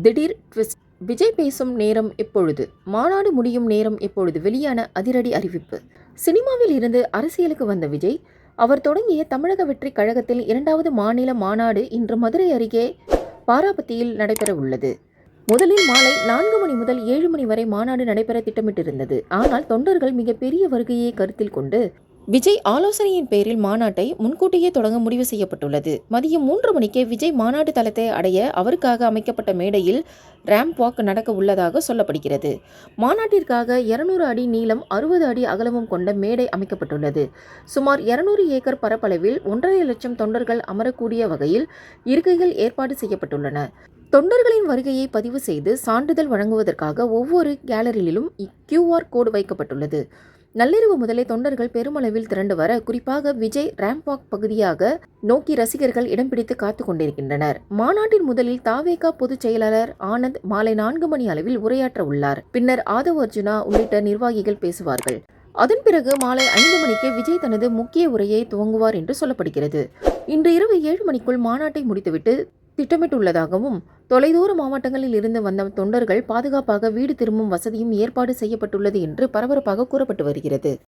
திடீர் ட்விஸ்ட் விஜய் பேசும் நேரம் எப்பொழுது? மாநாடு முடியும் நேரம் எப்பொழுது? வெளியான அதிரடி அறிவிப்பு. சினிமாவில் இருந்து அரசியலுக்கு வந்த விஜய் அவர் தொடங்கிய தமிழக வெற்றி கழகத்தில் இரண்டாவது மாநில மாநாடு இன்று மதுரை அருகே பாராபத்தியில் நடைபெற உள்ளது. முதலில் மாலை நான்கு மணி முதல் ஏழு மணி வரை மாநாடு நடைபெற திட்டமிட்டிருந்தது. ஆனால் தொண்டர்கள் மிகப்பெரிய வருகையை கருத்தில் கொண்டு விஜய் ஆலோசனையின் பேரில் மாநாட்டை முன்கூட்டியே தொடங்க முடிவு செய்யப்பட்டுள்ளது. மதியம் மூன்று மணிக்கே விஜய் மாநாட்டு தளத்தை அடைய அவருக்காக அமைக்கப்பட்ட மேடையில் ரேம்ப் வாக் நடக்க உள்ளதாக சொல்லப்படுகிறது. மாநாட்டிற்காக 200 அடி நீளம் அறுபது அடி அகலமும் கொண்ட மேடை அமைக்கப்பட்டுள்ளது. சுமார் 200 ஏக்கர் பரப்பளவில் ஒன்றரை லட்சம் தொண்டர்கள் அமரக்கூடிய வகையில் இருக்கைகள் ஏற்பாடு செய்யப்பட்டுள்ளன. தொண்டர்களின் வருகையை பதிவு செய்து சான்றிதழ் வழங்குவதற்காக ஒவ்வொரு கேலரியிலும் கியூஆர் கோடு வைக்கப்பட்டுள்ளது. நள்ளிரவு முதலே தொண்டர்கள் பெருமளவில் திரண்டு வர குறிப்பாக விஜய் ரேம்பாக் பகுதியாக நோக்கி ரசிகர்கள் இடம்பிடித்து காத்து கொண்டிருக்கின்றனர். மாநாட்டின் முதலில் தாவேகா பொதுச் செயலாளர் ஆனந்த் மாலை நான்கு மணி அளவில் உரையாற்ற உள்ளார். பின்னர் ஆதவ் அர்ஜுனா உள்ளிட்ட நிர்வாகிகள் பேசுவார்கள். அதன் பிறகு மாலை ஐந்து மணிக்கு விஜய் தனது முக்கிய உரையை துவங்குவார் என்று சொல்லப்படுகிறது. இன்று இரவு ஏழு மணிக்குள் மாநாட்டை முடித்துவிட்டு திட்டமிட்டுள்ளதாகவும் தொலைதூர மாவட்டங்களில் இருந்து வந்த தொண்டர்கள் பாதுகாப்பாக வீடு திரும்பும் வசதியும் ஏற்பாடு செய்யப்பட்டுள்ளது என்று பரபரப்பாக கூறப்பட்டு வருகிறது.